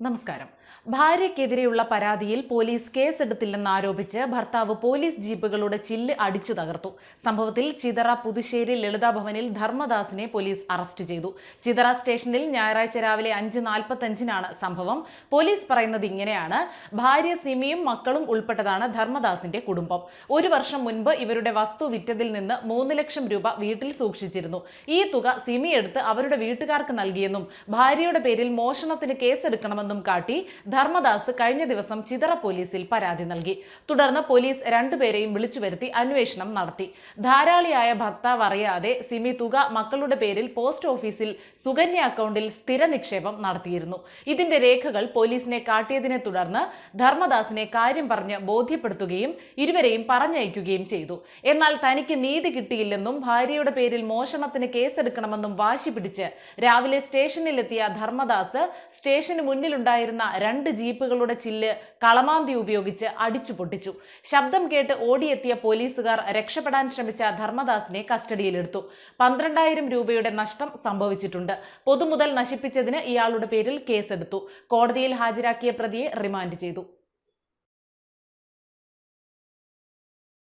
നമസ്കാരം ഭാര്യയ്ക്കെതിരെയുള്ള പരാതിയിൽ പോലീസ് കേസെടുത്തില്ലെന്ന് ആരോപിച്ച് ഭർത്താവ് പോലീസ് ജീപ്പുകളുടെ ചില്ല് അടിച്ചു തകർത്തു. സംഭവത്തിൽ ചിതറ പുതുശ്ശേരി ലളിതാ ഭവനിൽ ധർമ്മദാസിനെ പോലീസ് അറസ്റ്റ് ചെയ്തു. ചിതറ സ്റ്റേഷനിൽ ഞായറാഴ്ച രാവിലെ അഞ്ച് നാൽപ്പത്തഞ്ചിനാണ് സംഭവം. പോലീസ് പറയുന്നത് ഇങ്ങനെയാണ്. ഭാര്യ സിമിയും മക്കളും ഉൾപ്പെട്ടതാണ് ധർമ്മദാസിന്റെ കുടുംബം. ഒരു വർഷം മുൻപ് ഇവരുടെ വസ്തു വിറ്റതിൽ നിന്ന് മൂന്ന് ലക്ഷം രൂപ വീട്ടിൽ സൂക്ഷിച്ചിരുന്നു. ഈ തുക സിമി എടുത്ത് അവരുടെ വീട്ടുകാർക്ക് നൽകിയെന്നും ഭാര്യയുടെ പേരിൽ മോഷണത്തിന് കേസെടുക്കണമെന്നും കാട്ടി ധർമ്മദാസ് കഴിഞ്ഞ ദിവസം ചിതറ പോലീസിൽ പരാതി നൽകി. തുടർന്ന് പോലീസ് രണ്ടുപേരെയും വിളിച്ചു വരുത്തി അന്വേഷണം നടത്തി. ധാരാളിയായ ഭർത്താവ് അറിയാതെ സിമി തുക മക്കളുടെ പേരിൽ പോസ്റ്റ് ഓഫീസിൽ സുകന്യ അക്കൗണ്ടിൽ സ്ഥിര നിക്ഷേപം നടത്തിയിരുന്നു. ഇതിന്റെ രേഖകൾ പോലീസിനെ കാട്ടിയതിനെ തുടർന്ന് ധർമ്മദാസിനെ കാര്യം പറഞ്ഞ് ബോധ്യപ്പെടുത്തുകയും ഇരുവരെയും പറഞ്ഞയക്കുകയും ചെയ്തു. എന്നാൽ തനിക്ക് നീതി കിട്ടിയില്ലെന്നും ഭാര്യയുടെ പേരിൽ മോഷണത്തിന് കേസെടുക്കണമെന്നും വാശി പിടിച്ച് രാവിലെ സ്റ്റേഷനിലെത്തിയ ധർമ്മദാസ് സ്റ്റേഷന് മുന്നിലുണ്ടായിരുന്ന രണ്ട് ജീപ്പുകളുടെ ചില്ല് കളമാന്തി ഉപയോഗിച്ച് അടിച്ചു പൊട്ടിച്ചു. ശബ്ദം കേട്ട് ഓടിയെത്തിയ പോലീസുകാർ രക്ഷപ്പെടാൻ ശ്രമിച്ച ധർമ്മദാസിനെ കസ്റ്റഡിയിലെടുത്തു. പന്ത്രണ്ടായിരം രൂപയുടെ നഷ്ടം സംഭവിച്ചിട്ടുണ്ട്. പൊതുമുതൽ നശിപ്പിച്ചതിന് ഇയാളുടെ പേരിൽ കേസെടുത്തു. കോടതിയിൽ ഹാജരാക്കിയ പ്രതിയെ റിമാൻഡ് ചെയ്തു.